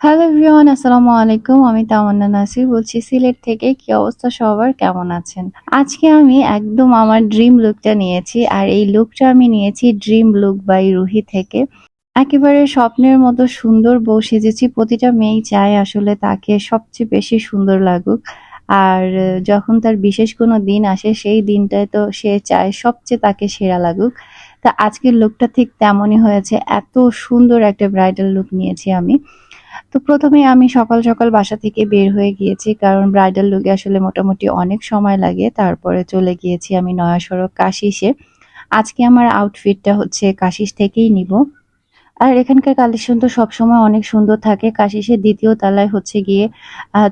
Hello everyone আসসালামু আলাইকুম। আমি তামান্না নাসির বলছি, সিলেট থেকে কি অবস্থা সবার? কেমন আছেন? আজকে আমি একদম আমার ড্রিম লুকটা নিয়েছি, আর এই লুকটা আমি নিয়েছি ড্রিম লুক বাই রুহি থেকে। একেবারে স্বপ্নের মতো সুন্দর বউ সেজেছি, প্রতিটা মেয়েই চায় আসলে তাকে সবচেয়ে বেশি সুন্দর লাগুক। আর যখন তার বিশেষ কোনো দিন আসে, সেই দিনটায় তো সে চায় সবচেয়ে তাকে সেরা লাগুক। তা আজকের লুকটা ঠিক তেমনই হয়েছে, এত সুন্দর একটা ব্রাইডাল লুক নিয়েছি আমি। তো প্রথমে আমি সকাল সকাল বাসা থেকে বের হয়ে গিয়েছি, কারণ ব্রাইডাল লুকে আসলে মোটামুটি অনেক সময় লাগে। তারপরে চলে গিয়েছি আমি নয়া সড়ক কাশিসে। আজকে আমার আউটফিটটা হচ্ছে কাশিস থেকেই নিব। আর এখানকার কালেকশন তো সবসময় অনেক সুন্দর থাকে। কাশিসের দ্বিতীয় তলায় হচ্ছে গিয়ে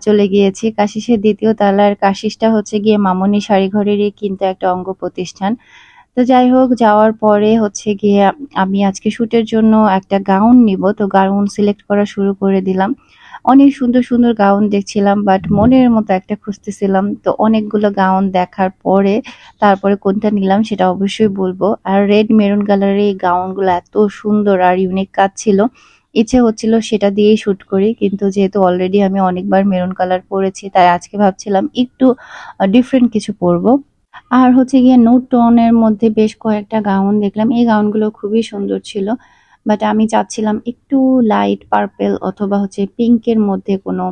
চলে গিয়েছি। কাশিসের দ্বিতীয় তলার কাশিসটা হচ্ছে গিয়ে মামনি শাড়িঘরেরই কিন্তু একটা অঙ্গ প্রতিষ্ঠান। তো যাই হোক, যাওয়ার পরে হচ্ছে গিয়ে আমি আজকে শ্যুটের জন্য একটা গাউন নিব। তো গাউন সিলেক্ট করা শুরু করে দিলাম। অনেক সুন্দর সুন্দর গাউন দেখছিলাম বাট মনের মতো একটা খুঁজতেছিলাম। তো অনেকগুলো গাউন দেখার পরে তারপরে কোনটা নিলাম সেটা অবশ্যই বলব। আর রেড মেরুন কালারের এই গাউনগুলো এত সুন্দর আর ইউনিক কাজ ছিল। ইচ্ছে হচ্ছিল সেটা দিয়েই শ্যুট করি, কিন্তু যেহেতু অলরেডি আমি অনেকবার মেরুন কালার পরেছি, তাই আজকে ভাবছিলাম একটু ডিফারেন্ট কিছু পরবো। আর হচ্ছে গিয়ে নোট টনের মধ্যে বেশ কয়েকটা গাউন দেখলাম। এই গাউনগুলো খুবই সুন্দর ছিল বাট আমি চাচ্ছিলাম একটু লাইট পার্পেল অথবা হচ্ছে পিঙ্কের মধ্যে কোনো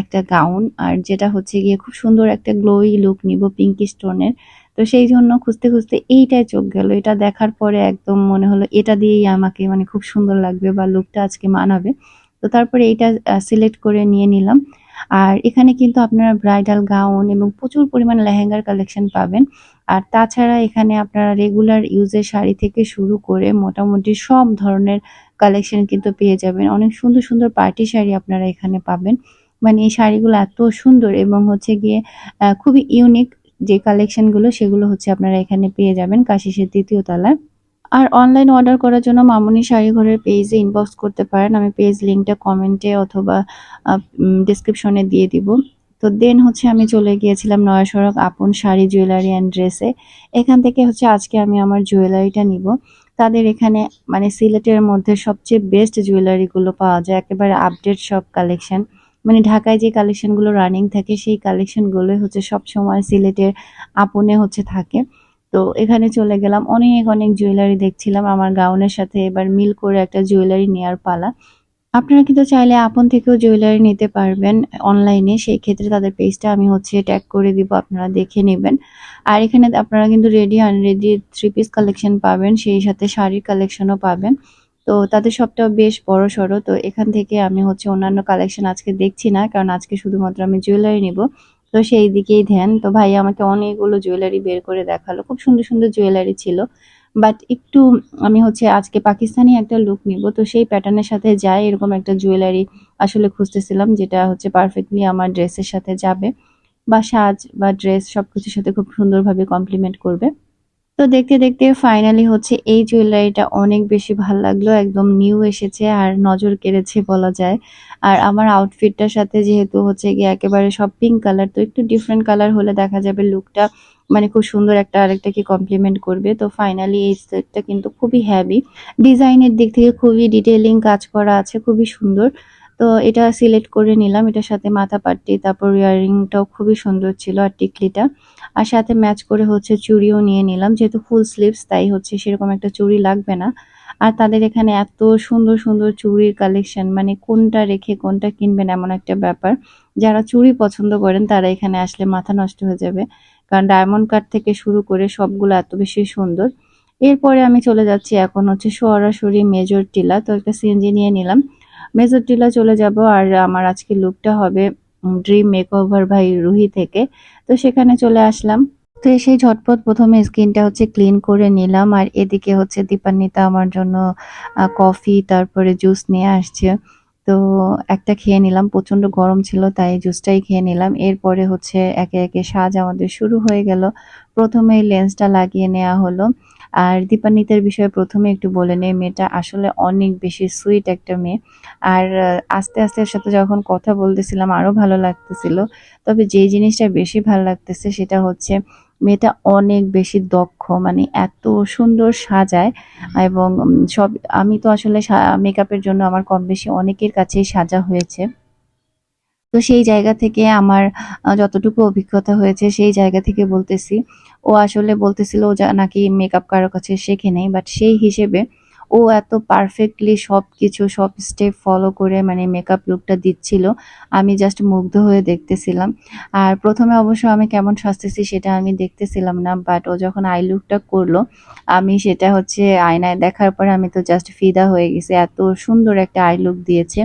একটা গাউন আর যেটা হচ্ছে গিয়ে খুব সুন্দর একটা গ্লোই লুক নিব পিঙ্ক স্টোনের তো সেই জন্য খুঁজতে খুঁজতে এইটাই চোখ গেল। এটা দেখার পরে একদম মনে হলো এটা দিয়েই আমাকে মানে খুব সুন্দর লাগবে বা লুকটা আজকে মানাবে। তো তারপরে এইটা সিলেক্ট করে নিয়ে নিলাম। আর এখানে কিন্তু আপনারা ব্রাইডাল গাউন এবং প্রচুর পরিমাণ লেহেঙ্গার কালেকশন পাবেন। আর তাছাড়া এখানে আপনারা রেগুলার ইউজের শাড়ি থেকে শুরু করে মোটামুটি সব ধরনের কালেকশন কিন্তু পেয়ে যাবেন। অনেক সুন্দর সুন্দর পার্টি শাড়ি আপনারা এখানে পাবেন। মানে এই শাড়িগুলো এত সুন্দর এবং হচ্ছে গিয়ে খুবই ইউনিক যে কালেকশনগুলো সেগুলো হচ্ছে আপনারা এখানে পেয়ে যাবেন কাশিসের দ্বিতীয় তলায়। আর অনলাইন অর্ডার করার জন্য মামুনি শাড়িঘরের পেজে ইনবক্স করতে পারেন। আমি পেজ লিঙ্কটা কমেন্টে অথবা ডিসক্রিপশনে দিয়ে দিব। তো দেন হচ্ছে আমি চলে গিয়েছিলাম নয়া সড়ক আপন শাড়ি জুয়েলারি অ্যান্ড ড্রেসে এখান থেকে হচ্ছে আজকে আমি আমার জুয়েলারিটা নিব। তাদের এখানে মানে সিলেটের মধ্যে সবচেয়ে বেস্ট জুয়েলারিগুলো পাওয়া যায়। একেবারে আপডেট সব কালেকশন মানে ঢাকায় যে কালেকশনগুলো রানিং থাকে, সেই কালেকশনগুলোই হচ্ছে সব সময় সিলেটের আপনে হচ্ছে থাকে। তো এখানে চলে গেলাম। অনেক অনেক জুয়েলারি দেখছিলাম। আমার গাউনের সাথে এবার মিল করে একটা জুয়েলারি নেওয়ার পালা। আপনারা কিন্তু চাইলে আপন থেকেও জুয়েলারি নিতে পারবেন অনলাইনে সেই ক্ষেত্রে তাদের পেজটা আমি হচ্ছে ট্যাগ করে দিব, আপনারা দেখে নেবেন। আর এখানে আপনারা কিন্তু ready unready three piece collection পাবেন। সেই সাথে শাড়ির কালেকশনও পাবেন। তো তাদের সবটা বেশ বড় সড়ো। তো এখান থেকে আমি হচ্ছে অন্যান্য কালেকশন আজকে দেখছি না, কারণ আজকে শুধুমাত্র আমি জুয়েলারি নিব। তো সেই দিকেই ধ্যান। তো ভাই আমাকে অনেকগুলো জুয়েলারি বের করে দেখাল। খুব সুন্দর সুন্দর জুয়েলারি ছিল। বাট একটু আমি হচ্ছে আজকে পাকিস্তানি একটা লুক নিব। তো সেই প্যাটার্নের সাথে যায় এরকম একটা জুয়েলারি আসলে খুঁজতেছিলাম, যেটা হচ্ছে পারফেক্টলি আমার ড্রেসের সাথে যাবে। বা সাজ বা ড্রেস সব কিছুর সাথে খুব সুন্দরভাবে কমপ্লিমেন্ট করবে। তো দেখতে দেখতে ফাইনালি হচ্ছে এই জুয়েলারিটা অনেক বেশি ভালো লাগল, একদম নিউ এসেছে আর নজর কেড়েছে বলা যায়। আর আমার আউটফিটটার সাথে যেহেতু হচ্ছে গিয়ে একেবারে সব পিঙ্ক কালার তো একটু ডিফারেন্ট কালার হলে দেখা যাবে লুকটা মানে খুব সুন্দর একটা আরেকটাকে কমপ্লিমেন্ট করবে। তো ফাইনালি এই সেটটা কিন্তু খুবই হ্যাভি ডিজাইনের দিক থেকে খুবই ডিটেলিং কাজ করা আছে, খুবই সুন্দর। তো এটা সিলেক্ট করে নিলাম, এটার সাথে মাথা পাট্টি তারপর ইয়ারিংটাও খুবই সুন্দর ছিল আর টিকলিটা। আর সাথে ম্যাচ করে হচ্ছে চুড়িও নিয়ে নিলাম। যেহেতু ফুল স্লিভস, তাই হচ্ছে সেরকম একটা চুড়ি লাগবে না। আর তাদের এখানে এত সুন্দর সুন্দর চুড়ির কালেকশন মানে কোনটা রেখে কোনটা কিনবেন এমন একটা ব্যাপার। যারা চুড়ি পছন্দ করেন, তারা এখানে আসলে মাথা নষ্ট হয়ে যাবে। কারণ ডায়মন্ড কাট থেকে শুরু করে সবগুলো এত বেশি সুন্দর। এরপরে আমি চলে যাচ্ছি এখন হচ্ছে সরাসরি মেজর টিলা। তো একটা সিএনজি নিয়ে নিলাম। মেজর টিলা চলে যাব। আর আমার আজকে লুকটা হবে ড্রিম মেকওভার ভাই রুহি থেকে। তো সেখানে চলে আসলাম। তো সেই ঝটপট প্রথমে স্কিনটা হচ্ছে ক্লিন করে নিলাম আর এদিকে হচ্ছে দীপান্বিতা আমার জন্য কফি, তারপরে জুস নিয়ে আসছে। তো একটা খেয়ে নিলাম প্রচণ্ড গরম ছিল তাই জুসটাই খেয়ে নিলাম। এরপরে হচ্ছে একে একে সাজ আমাদের শুরু হয়ে গেল। প্রথমে লেন্সটা লাগিয়ে নেওয়া হলো। আর দীপান্বিতার বিষয়ে প্রথমে একটু বলে নেই, মেয়েটা আসলে অনেক বেশি সুইট একটা মেয়ে আর আস্তে আস্তে সাথে যখন কথা বলতেছিলাম আরও ভালো লাগতেছিল তবে যে জিনিসটা বেশি ভালো লাগতেছে সেটা হচ্ছে মেয়েটা অনেক বেশি দক্ষ মানে এত সুন্দর সাজায় এবং সব, আমি তো আসলে মেকআপের জন্য আমার কম বেশি অনেকের কাছেই সাজা হয়েছে। তো সেই জায়গা থেকে আমার যতটুকু অভিজ্ঞতা হয়েছে সেই জায়গা থেকে বলতেছি। ও আসলে বলতেছিল ও নাকি মেকআপ কারও কাছে শেখে নাই। বাট সেই হিসেবে ও এত পারফেক্টলি সব কিছু সব স্টেপ ফলো করে মানে মেকআপ লুকটা দিচ্ছিল। আমি জাস্ট মুগ্ধ হয়ে দেখতেছিলাম। আর প্রথমে অবশ্য আমি কেমন সাজতেছি সেটা আমি দেখতেছিলাম না। বাট ও যখন আই লুকটা করল, আমি সেটা হচ্ছে আয়নায় দেখার পরে আমি তো জাস্ট ফিদা হয়ে গেছি। এত সুন্দর একটা আই লুক দিয়েছে।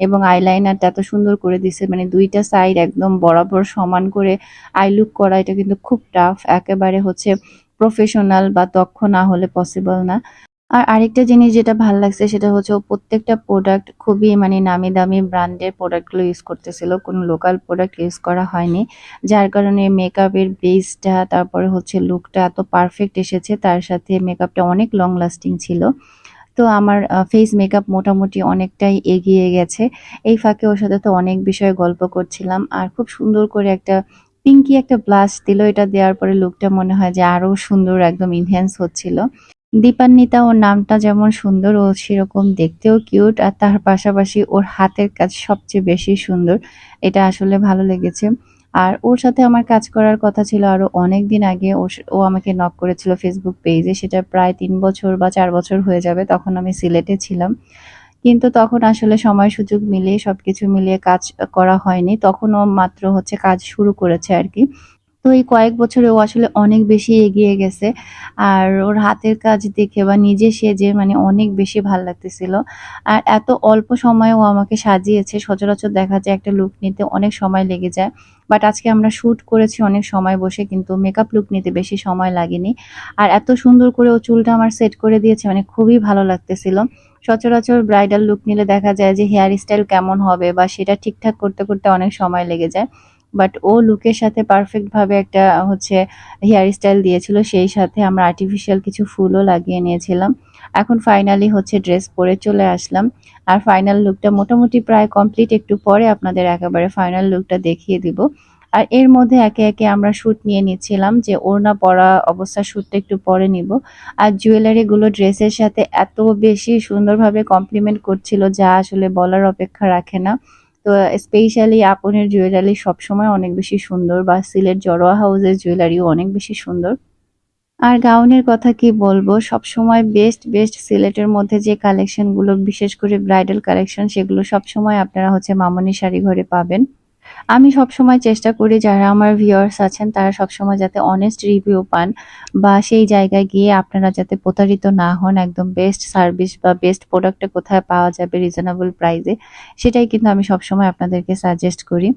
এবং আইলাইনারটা এত সুন্দর করে দিছে মানে দুইটা সাইড একদম বরাবর সমান করে আই লুক করা, এটা কিন্তু খুব টাফ একেবারে হচ্ছে প্রফেশনাল বা দক্ষ না হলে পসিবল না। আর আরেকটা জিনিস যেটা ভালো লাগছে, সেটা হচ্ছে প্রত্যেকটা প্রোডাক্ট খুবই মানে নামি দামি ব্র্যান্ডের প্রোডাক্টগুলো ইউজ করতেছিল, কোনো লোকাল প্রোডাক্ট ইউজ করা হয়নি, যার কারণে মেকআপের বেসটা তারপরে হচ্ছে লুকটা এত পারফেক্ট এসেছে, তার সাথে মেকআপটা অনেক লং লাস্টিং ছিল। তো আমার ফেস মেকআপ মোটামুটি অনেকটাই এগিয়ে গেছে। এই ফাঁকে ওর সাথে তো অনেক বিষয়ে গল্প করছিলাম আর খুব সুন্দর করে একটা পিঙ্কি একটা ব্লাশ দিল। এটা দেওয়ার পরে লুকটা মনে হয় যে আরও সুন্দর, একদম ইনহ্যান্স হচ্ছিল। দীপান্বিতা ওর নামটা যেমন সুন্দর, ও সেরকম দেখতেও কিউট আর তার পাশাপাশি ওর হাতের কাজ সবচেয়ে বেশি সুন্দর। এটা আসলে ভালো লেগেছে। আর ওর সাথে আমার কাজ করার কথা ছিল আরও অনেক দিন আগে। ও আমাকে নক করেছিল ফেসবুক পেজে সেটা প্রায় তিন বছর বা চার বছর হয়ে যাবে তখন আমি সিলেটে ছিলাম। কিন্তু তখন আসলে সময় সুযোগ মিলিয়ে সবকিছু মিলিয়ে কাজ করা হয়নি। তখন ও মাত্র হচ্ছে কাজ শুরু করেছে আর কি। তো এই কয়েক বছরে ও আসলে অনেক বেশি এগিয়ে গেছে। আর ওর হাতের কাজ দেখে বা নিজে সেজে মানে অনেক বেশি ভালো লাগতেছিল। আর এত অল্প সময়ে ও আমাকে সাজিয়েছে, সচরাচর দেখা যায় একটা লুক নিতে অনেক সময় লেগে যায়। বাট আজকে আমরা শ্যুট করেছি অনেক সময় বসে, কিন্তু মেকআপ লুক নিতে বেশি সময় লাগেনি। আর এত সুন্দর করে ও চুলটা আমার সেট করে দিয়েছে মানে খুবই ভালো লাগতেছিল। সচরাচর ব্রাইডাল লুক নিলে দেখা যায় যে হেয়ার স্টাইল কেমন হবে বা সেটা ঠিকঠাক করতে করতে অনেক সময় লেগে যায়। বাট ও লুকের সাথে পারফেক্টভাবে একটা হচ্ছে হেয়ার স্টাইল দিয়েছিল, সেই সাথে আমরা আর্টিফিশিয়াল কিছু ফুলও লাগিয়ে নিয়েছিলাম। এখন ফাইনালি হচ্ছে ড্রেস পরে চলে আসলাম। আর ফাইনাল লুকটা মোটামুটি প্রায় কমপ্লিট একটু পরে আপনাদের একেবারে ফাইনাল লুকটা দেখিয়ে দিব। আর এর মধ্যে একে একে আমরা শ্যুট নিয়ে নিচ্ছিলাম যে ওড়না পরা অবস্থা শ্যুটটা একটু পরে নিব। আর জুয়েলারিগুলো ড্রেসের সাথে এত বেশি সুন্দরভাবে কমপ্লিমেন্ট করছিল, যা আসলে বলার অপেক্ষা রাখে না। তো স্পেশালি আপনের জুয়েলারি সবসময় অনেক বেশি সুন্দর বা সিলেট জড়োয়া হাউসের জুয়েলারিও অনেক বেশি সুন্দর। আর গাউনের কথা কি বলব? সবসময় বেস্ট বেস্ট সিলেটের মধ্যে যে কালেকশনগুলো বিশেষ করে ব্রাইডাল কালেকশন সেগুলো সবসময় আপনারা হচ্ছে মামনি শাড়ি ঘরে পাবেন। আমি সবসময় চেষ্টা করি যারা আমার ভিউয়ার্স আছেন, তারা সবসময় যাতে অনেস্ট রিভিউ পান বা সেই জায়গায় গিয়ে আপনারা যাতে প্রতারিত না হন, একদম বেস্ট সার্ভিস বা বেস্ট প্রোডাক্টটা কোথায় পাওয়া যাবে রিজনেবল প্রাইসে সেটাই কিন্তু আমি সবসময় আপনাদেরকে সাজেস্ট করি।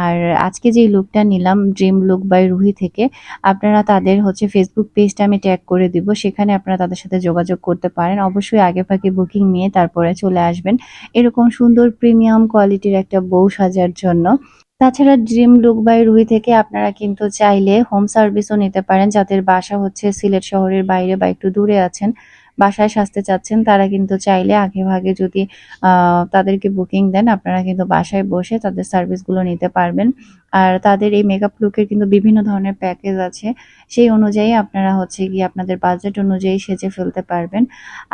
আর আজকে যে লুকটা নিলাম ড্রিম লুক বাই রুহি থেকে, আপনারা তাদের হচ্ছে ফেসবুক পেজটা আমি ট্যাগ করে দিব, সেখানে আপনারা তাদের সাথে যোগাযোগ করতে পারেন। অবশ্যই আগে ফাঁকে বুকিং নিয়ে তারপরে চলে আসবেন। এরকম সুন্দর প্রিমিয়াম কোয়ালিটির একটা বউ সাজার জন্য তাছাড়া ড্রিম লুক বাই রুহি থেকে আপনারা কিন্তু চাইলে হোম সার্ভিসও নিতে পারেন। যাদের বাসা হচ্ছে সিলেট শহরের বাইরে বা একটু দূরে আছেন, বাসায় সাজতে চাচ্ছেন, তারা কিন্তু চাইলে আগে ভাগে যদি তাদেরকে বুকিং দেন, আপনারা কিন্তু বাসায় বসে তাদের সার্ভিসগুলো নিতে পারবেন। আর তাদের এই মেকআপ লুকের কিন্তু বিভিন্ন ধরনের প্যাকেজ আছে, সেই অনুযায়ী আপনারা হচ্ছে গিয়ে আপনাদের বাজেট অনুযায়ী সেজে ফেলতে পারবেন।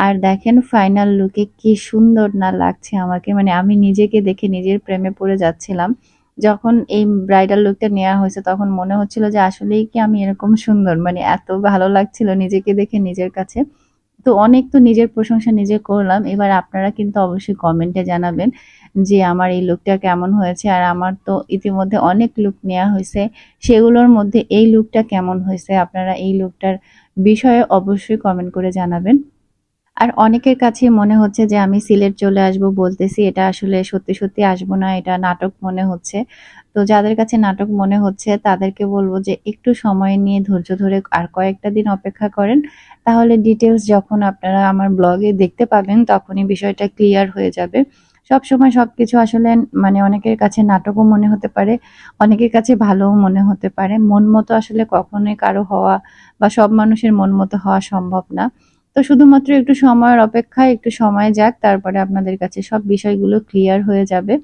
আর দেখেন ফাইনাল লুকে কি সুন্দর না লাগছে আমাকে মানে আমি নিজেকে দেখে নিজের প্রেমে পড়ে যাচ্ছিলাম। যখন এই ব্রাইডাল লুকটা নেওয়া হয়েছে, তখন মনে হচ্ছিল যে আসলেই কি আমি এরকম সুন্দর? মানে এত ভালো লাগছিল নিজেকে দেখে নিজের কাছে। তো অনেক তো নিজের প্রশংসা নিজে করলাম। এবার আপনারা কিন্তু অবশ্যই কমেন্টে জানাবেন যে আমার এই লুকটা কেমন হয়েছে। আর আমার তো ইতিমধ্যে অনেক লুক নেওয়া হয়েছে। সেগুলোর মধ্যে এই লুকটা কেমন হয়েছে? আপনারা এই লুকটার বিষয়ে অবশ্যই কমেন্ট করে জানাবেন। আর অনেকের কাছে মনে হচ্ছে যে আমি সিলেট চলে আসব বলতেছি, এটা আসলে সত্যি সত্যি আসব না, এটা নাটক মনে হচ্ছে। তো যাদের কাছে নাটক মনে হচ্ছে, তাদেরকে বলব যে একটু সময় নিয়ে ধৈর্য ধরে আর কয়েকটা দিন অপেক্ষা করেন। তাহলে ডিটেলস যখন আপনারা আমার ব্লগে দেখতে পাবেন, তখনই বিষয়টা ক্লিয়ার হয়ে যাবে। সব সময় সব কিছু আসলে মানে অনেকের কাছে নাটকও মনে হতে পারে, অনেকের কাছে ভালোও মনে হতে পারে। মন মতো আসলে কখনোই কারও হওয়া বা সব মানুষের মন মতো হওয়া সম্ভব না। তো শুধুমাত্র একটু সময়ের অপেক্ষা একটু সময় যাক, তারপরে আপনাদের কাছে সব বিষয়গুলো ক্লিয়ার হয়ে যাবে।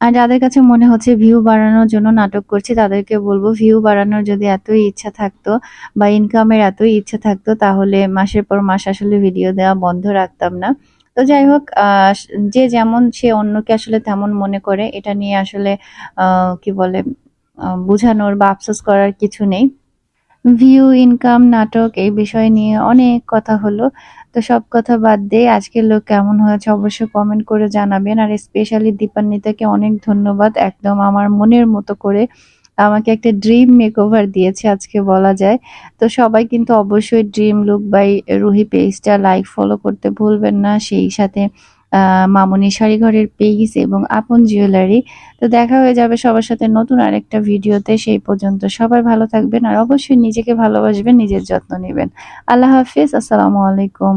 আর যাদের কাছে মনে হচ্ছে ভিউ বাড়ানোর জন্য নাটক করছি, তাদেরকে বলব ভিউ বাড়ানোর যদি এতই ইচ্ছা থাকতো বা ইনকামের এতই ইচ্ছা থাকতো, তাহলে মাসের পর মাস আসলে ভিডিও দেওয়া বন্ধ রাখতাম না। তো যাই হোক যে যেমন সে অন্যকে আসলে তেমন মনে করে, এটা নিয়ে আসলে কি বলে বোঝানোর বা আফসোস করার কিছু নেই। ভিউ ইনকাম নাটক এই বিষয় নিয়ে অনেক কথা হলো। তো সব কথা বাদ দিয়ে আজকের লোক কেমন হয়েছে অবশ্যই কমেন্ট করে জানাবেন। আর স্পেশালি দীপান্বিতাকে অনেক ধন্যবাদ একদম আমার মনের মতো করে। আমাকে একটা ড্রিম মেকওভার দিয়েছে আজকে বলা যায়। তো সবাই কিন্তু অবশ্যই ড্রিম লুক বাই রুহি পেজটা লাইক ফলো করতে ভুলবেন না। সেই সাথে মামনি শাড়িঘরের পেইস এবং আপন জুয়েলারি তো দেখা হয়ে যাবে সবার সাথে নতুন আরেকটা ভিডিওতে। সেই পর্যন্ত সবাই ভালো থাকবেন আর অবশ্যই নিজেকে ভালোবাসবেন, নিজের যত্ন নেবেন। আল্লাহ হাফিজ, আসসালামু আলাইকুম।